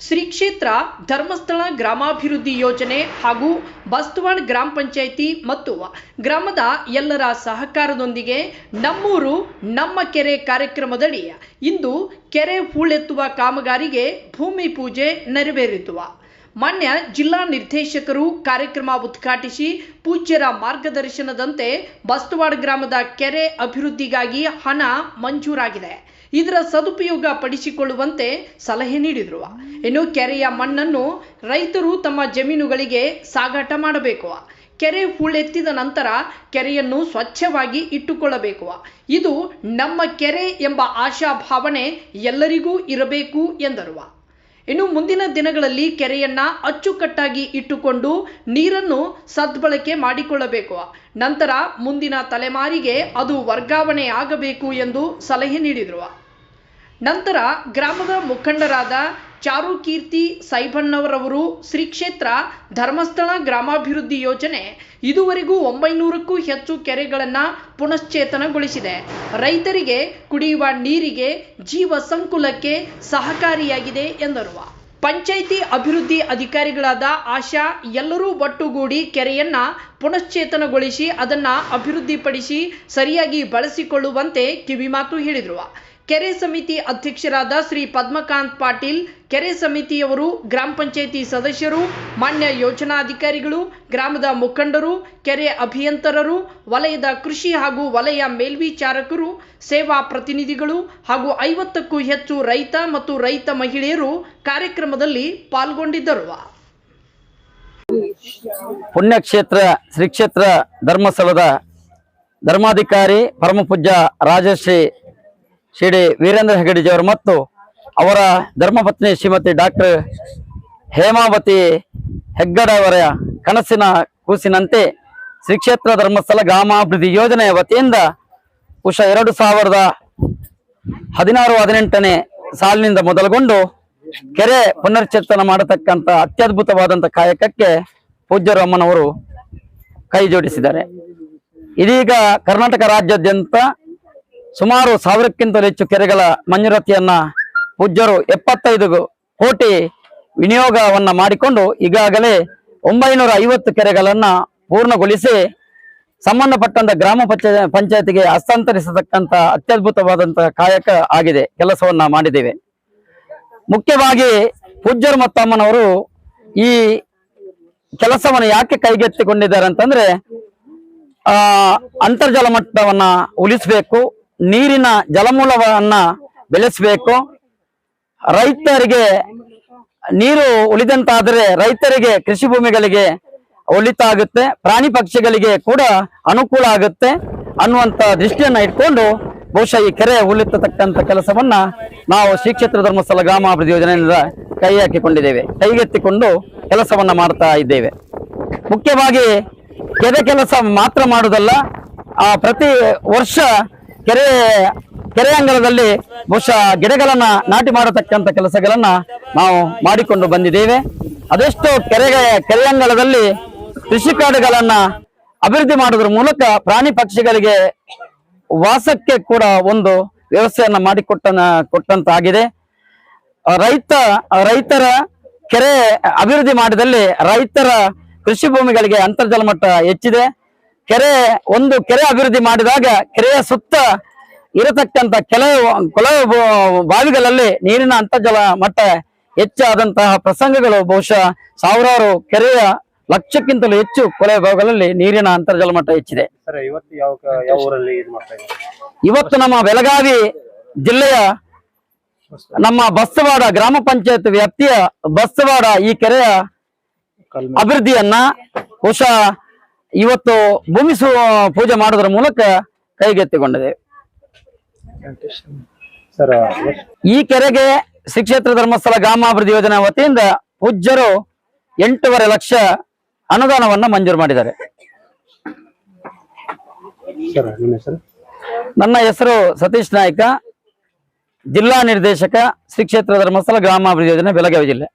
ಶ್ರೀ ಕ್ಷೇತ್ರ ಧರ್ಮಸ್ಥಳ ಗ್ರಾಮಾಭಿವೃದ್ಧಿ ಯೋಜನೆ ಹಾಗೂ ಬಸ್ತವಾಳ್ ಗ್ರಾಮ ಪಂಚಾಯಿತಿ ಮತ್ತು ಗ್ರಾಮದ ಎಲ್ಲರ ಸಹಕಾರದೊಂದಿಗೆ ನಮ್ಮೂರು ನಮ್ಮ ಕೆರೆ ಕಾರ್ಯಕ್ರಮದಡಿ ಇಂದು ಕೆರೆ ಹೂಳೆತ್ತುವ ಕಾಮಗಾರಿಗೆ ಭೂಮಿ ಪೂಜೆ ನೆರವೇರಿತು. ಮಾನ್ಯ ಜಿಲ್ಲಾ ನಿರ್ದೇಶಕರು ಕಾರ್ಯಕ್ರಮ ಉದ್ಘಾಟಿಸಿ ಪೂಜ್ಯರ ಮಾರ್ಗದರ್ಶನದಂತೆ ಬಸ್ತವಾಡ್ ಗ್ರಾಮದ ಕೆರೆ ಅಭಿವೃದ್ಧಿಗಾಗಿ ಹಣ ಮಂಜೂರಾಗಿದೆ. ಇದರ ಸದುಪಯೋಗ ಪಡಿಸಿಕೊಳ್ಳುವಂತೆ ಸಲಹೆ ನೀಡಿದರು. ಇನ್ನು ಕೆರೆಯ ಮಣ್ಣನ್ನು ರೈತರು ತಮ್ಮ ಜಮೀನುಗಳಿಗೆ ಸಾಗಾಟ ಮಾಡಬೇಕು. ಕೆರೆ ಹೂಳೆತ್ತಿದ ನಂತರ ಕೆರೆಯನ್ನು ಸ್ವಚ್ಛವಾಗಿ ಇಟ್ಟುಕೊಳ್ಳಬೇಕು. ಇದು ನಮ್ಮ ಕೆರೆ ಎಂಬ ಆಶಾಭಾವನೆ ಎಲ್ಲರಿಗೂ ಇರಬೇಕು ಎಂದರು. ಇನ್ನು ಮುಂದಿನ ದಿನಗಳಲ್ಲಿ ಕೆರೆಯನ್ನ ಅಚ್ಚುಕಟ್ಟಾಗಿ ಇಟ್ಟುಕೊಂಡು ನೀರನ್ನು ಸದ್ಬಳಕೆ ಮಾಡಿಕೊಳ್ಳಬೇಕು. ನಂತರ ಮುಂದಿನ ತಲೆಮಾರಿಗೆ ಅದು ವರ್ಗಾವಣೆ ಆಗಬೇಕು ಎಂದು ಸಲಹೆ ನೀಡಿದರು. ನಂತರ ಗ್ರಾಮದ ಮುಖಂಡರಾದ ಚಾರುಕೀರ್ತಿ ಸೈಬಣ್ಣವರವರು ಶ್ರೀ ಕ್ಷೇತ್ರ ಧರ್ಮಸ್ಥಳ ಗ್ರಾಮಾಭಿವೃದ್ಧಿ ಯೋಜನೆ ಇದುವರೆಗೂ ಒಂಬೈನೂರಕ್ಕೂ ಹೆಚ್ಚು ಕೆರೆಗಳನ್ನು ಪುನಶ್ಚೇತನಗೊಳಿಸಿದೆ. ರೈತರಿಗೆ ಕುಡಿಯುವ ನೀರಿಗೆ ಜೀವ ಸಂಕುಲಕ್ಕೆ ಸಹಕಾರಿಯಾಗಿದೆ ಎಂದರು. ಪಂಚಾಯಿತಿ ಅಭಿವೃದ್ಧಿ ಅಧಿಕಾರಿಗಳಾದ ಆಶಾ ಎಲ್ಲರೂ ಒಟ್ಟುಗೂಡಿ ಕೆರೆಯನ್ನ ಪುನಶ್ಚೇತನಗೊಳಿಸಿ ಅದನ್ನ ಅಭಿವೃದ್ಧಿಪಡಿಸಿ ಸರಿಯಾಗಿ ಬಳಸಿಕೊಳ್ಳುವಂತೆ ಕಿವಿಮಾತು ಹೇಳಿದರು. ಕೆರೆ ಸಮಿತಿ ಅಧ್ಯಕ್ಷರಾದ ಶ್ರೀ ಪದ್ಮಕಾಂತ್ ಪಾಟೀಲ್, ಕೆರೆ ಸಮಿತಿಯವರು, ಗ್ರಾಮ ಪಂಚಾಯಿತಿ ಸದಸ್ಯರು, ಮಾನ್ಯ ಯೋಜನಾಧಿಕಾರಿಗಳು, ಗ್ರಾಮದ ಮುಖಂಡರು, ಕೆರೆ ಅಭಿಯಂತರರು, ವಲಯದ ಕೃಷಿ ಹಾಗೂ ವಲಯ ಮೇಲ್ವಿಚಾರಕರು, ಸೇವಾ ಪ್ರತಿನಿಧಿಗಳು ಹಾಗೂ ಐವತ್ತಕ್ಕೂ ಹೆಚ್ಚು ರೈತ ಮತ್ತು ರೈತ ಮಹಿಳೆಯರು ಕಾರ್ಯಕ್ರಮದಲ್ಲಿ ಪಾಲ್ಗೊಂಡಿದ್ದರು. ಪುಣ್ಯಕ್ಷೇತ್ರ ಶ್ರೀ ಕ್ಷೇತ್ರ ಧರ್ಮಸ್ಥಳದ ಧರ್ಮಾಧಿಕಾರಿ ಪರಮಪೂಜ್ಯ ರಾಜಶ್ರೀ ಶ್ರೀ ವೀರೇಂದ್ರ ಹೆಗಡೆಜಿಯವರು ಮತ್ತು ಅವರ ಧರ್ಮಪತ್ನಿ ಶ್ರೀಮತಿ ಡಾಕ್ಟರ್ ಹೇಮಾವತಿ ಹೆಗ್ಗಡವರ ಕನಸಿನ ಕೂಸಿನಂತೆ ಶ್ರೀ ಕ್ಷೇತ್ರ ಧರ್ಮಸ್ಥಳ ಗ್ರಾಮಾಭಿವೃದ್ಧಿ ಯೋಜನೆಯ ವತಿಯಿಂದ ಉಷ ಎರಡು ಸಾವಿರದ ಹದಿನಾರು ಹದಿನೆಂಟನೇ ಸಾಲಿನಿಂದ ಮೊದಲುಗೊಂಡು ಕೆರೆ ಪುನರ್ಚೇತನ ಮಾಡತಕ್ಕಂಥ ಅತ್ಯದ್ಭುತವಾದಂಥ ಕಾಯಕಕ್ಕೆ ಪೂಜ್ಯರಾಮನವರು ಕೈ ಜೋಡಿಸಿದ್ದಾರೆ. ಇದೀಗ ಕರ್ನಾಟಕ ರಾಜ್ಯಾದ್ಯಂತ ಸುಮಾರು ಸಾವಿರಕ್ಕಿಂತಲೂ ಹೆಚ್ಚು ಕೆರೆಗಳ ಮಂಜೂರಾತಿಯನ್ನ ಪೂಜ್ಯರು ಎಪ್ಪತ್ತೈದು ಕೋಟಿ ವಿನಿಯೋಗವನ್ನ ಮಾಡಿಕೊಂಡು ಈಗಾಗಲೇ ಒಂಬೈನೂರ ಐವತ್ತು ಕೆರೆಗಳನ್ನ ಪೂರ್ಣಗೊಳಿಸಿ ಸಂಬಂಧಪಟ್ಟಂತ ಗ್ರಾಮ ಪಂಚಾಯ ಪಂಚಾಯತಿಗೆ ಹಸ್ತಾಂತರಿಸತಕ್ಕಂತ ಅತ್ಯದ್ಭುತವಾದಂತಹ ಕಾಯಕ ಆಗಿದೆ. ಕೆಲಸವನ್ನ ಮಾಡಿದ್ದೇವೆ. ಮುಖ್ಯವಾಗಿ ಪೂಜ್ಯರು ಮತ್ತು ಅಮ್ಮನವರು ಈ ಕೆಲಸವನ್ನು ಯಾಕೆ ಕೈಗೆತ್ತಿಕೊಂಡಿದ್ದಾರೆ ಅಂತಂದ್ರೆ ಅಂತರ್ಜಲ ಮಟ್ಟವನ್ನ ಉಳಿಸಬೇಕು ನೀರಿನ ಜಲಮೂಲವನ್ನ ಬೆಳೆಸಬೇಕು. ರೈತರಿಗೆ ನೀರು ಉಳಿದಂತಾದರೆ ರೈತರಿಗೆ ಕೃಷಿ ಭೂಮಿಗಳಿಗೆ ಒಳಿತಾಗುತ್ತೆ ಪ್ರಾಣಿ ಪಕ್ಷಿಗಳಿಗೆ ಕೂಡ ಅನುಕೂಲ ಆಗುತ್ತೆ ಅನ್ನುವಂತ ದೃಷ್ಟಿಯನ್ನ ಇಟ್ಕೊಂಡು ಬಹುಶಃ ಈ ಕೆರೆ ಉಳಿತಕ್ಕಂಥ ಕೆಲಸವನ್ನ ನಾವು ಶ್ರೀ ಕ್ಷೇತ್ರ ಧರ್ಮಸ್ಥಳ ಗ್ರಾಮಾಭಿವೃದ್ಧಿ ಯೋಜನೆಯಿಂದ ಕೈ ಹಾಕಿಕೊಂಡಿದ್ದೇವೆ. ಕೈಗೆತ್ತಿಕೊಂಡು ಕೆಲಸವನ್ನ ಮಾಡ್ತಾ ಇದ್ದೇವೆ. ಮುಖ್ಯವಾಗಿ ಕೆರೆ ಕೆಲಸ ಮಾತ್ರ ಮಾಡುವುದಲ್ಲ ಆ ಪ್ರತಿ ವರ್ಷ ಕೆರೆ ಕೆರೆ ಅಂಗಳದಲ್ಲಿ ಬಹುಶಃ ಗಿಡಗಳನ್ನ ನಾಟಿ ಮಾಡತಕ್ಕಂಥ ಕೆಲಸಗಳನ್ನ ನಾವು ಮಾಡಿಕೊಂಡು ಬಂದಿದ್ದೇವೆ. ಅದೆಷ್ಟೋ ಕೆರೆ ಕೆರೆ ಅಂಗಳದಲ್ಲಿ ಕೃಷಿ ಕಾಡುಗಳನ್ನ ಅಭಿವೃದ್ಧಿ ಮಾಡೋದ್ರ ಮೂಲಕ ಪ್ರಾಣಿ ಪಕ್ಷಿಗಳಿಗೆ ವಾಸಕ್ಕೆ ಕೂಡ ಒಂದು ವ್ಯವಸ್ಥೆಯನ್ನ ಮಾಡಿಕೊಟ್ಟ ಕೊಟ್ಟಂತಾಗಿದೆ. ರೈತ, ರೈತರ ಕೆರೆ ಅಭಿವೃದ್ಧಿ ಮಾಡಿದಲ್ಲಿ ರೈತರ ಕೃಷಿ ಭೂಮಿಗಳಿಗೆ ಅಂತರ್ಜಲ ಮಟ್ಟ ಹೆಚ್ಚಿದೆ. ಕೆರೆ ಒಂದು ಕೆರೆ ಅಭಿವೃದ್ಧಿ ಮಾಡಿದಾಗ ಕೆರೆಯ ಸುತ್ತ ಇರತಕ್ಕಂತ ಕೆಲವು ಕೆಲವು ಬಾವಿಗಳಲ್ಲಿ ನೀರಿನ ಅಂತರ್ಜಲ ಮಟ್ಟ ಹೆಚ್ಚಾದಂತಹ ಪ್ರಸಂಗಗಳು ಬಹುಶಃ ಸಾವಿರಾರು ಕೆರೆಯ ಲಕ್ಷಕ್ಕಿಂತಲೂ ಹೆಚ್ಚು ಕೊಳೆ ಭಾಗಗಳಲ್ಲಿ ನೀರಿನ ಅಂತರ್ಜಲ ಮಟ್ಟ ಹೆಚ್ಚಿದೆ. ಇವತ್ತು ನಮ್ಮ ಬೆಳಗಾವಿ ಜಿಲ್ಲೆಯ ನಮ್ಮ ಬಸ್ತವಾಡ ಗ್ರಾಮ ಪಂಚಾಯತ್ ವ್ಯಾಪ್ತಿಯ ಬಸ್ತವಾಡ ಈ ಕೆರೆಯ ಅಭಿವೃದ್ಧಿಯನ್ನ ಬಹುಶಃ ಇವತ್ತು ಭೂಮಿ ಪೂಜೆ ಮಾಡೋದ್ರ ಮೂಲಕ ಕೈಗೆತ್ತಿಕೊಂಡಿದೆ ಈ ಕೆರೆಗೆ ಶ್ರೀ ಕ್ಷೇತ್ರ ಧರ್ಮಸ್ಥಳ ಗ್ರಾಮಾಭಿವೃದ್ಧಿ ಯೋಜನೆ ವತಿಯಿಂದ ಪೂಜ್ಯರು ಎಂಟೂವರೆ ಲಕ್ಷ ಅನುದಾನವನ್ನ ಮಂಜೂರು ಮಾಡಿದ್ದಾರೆ. ನನ್ನ ಹೆಸರು ಸತೀಶ್ ನಾಯ್ಕ ಜಿಲ್ಲಾ ನಿರ್ದೇಶಕ ಶ್ರೀ ಕ್ಷೇತ್ರ ಧರ್ಮಸ್ಥಳ ಗ್ರಾಮಾಭಿವೃದ್ಧಿ ಯೋಜನೆ ಬೆಳಗಾವಿ ಜಿಲ್ಲೆ.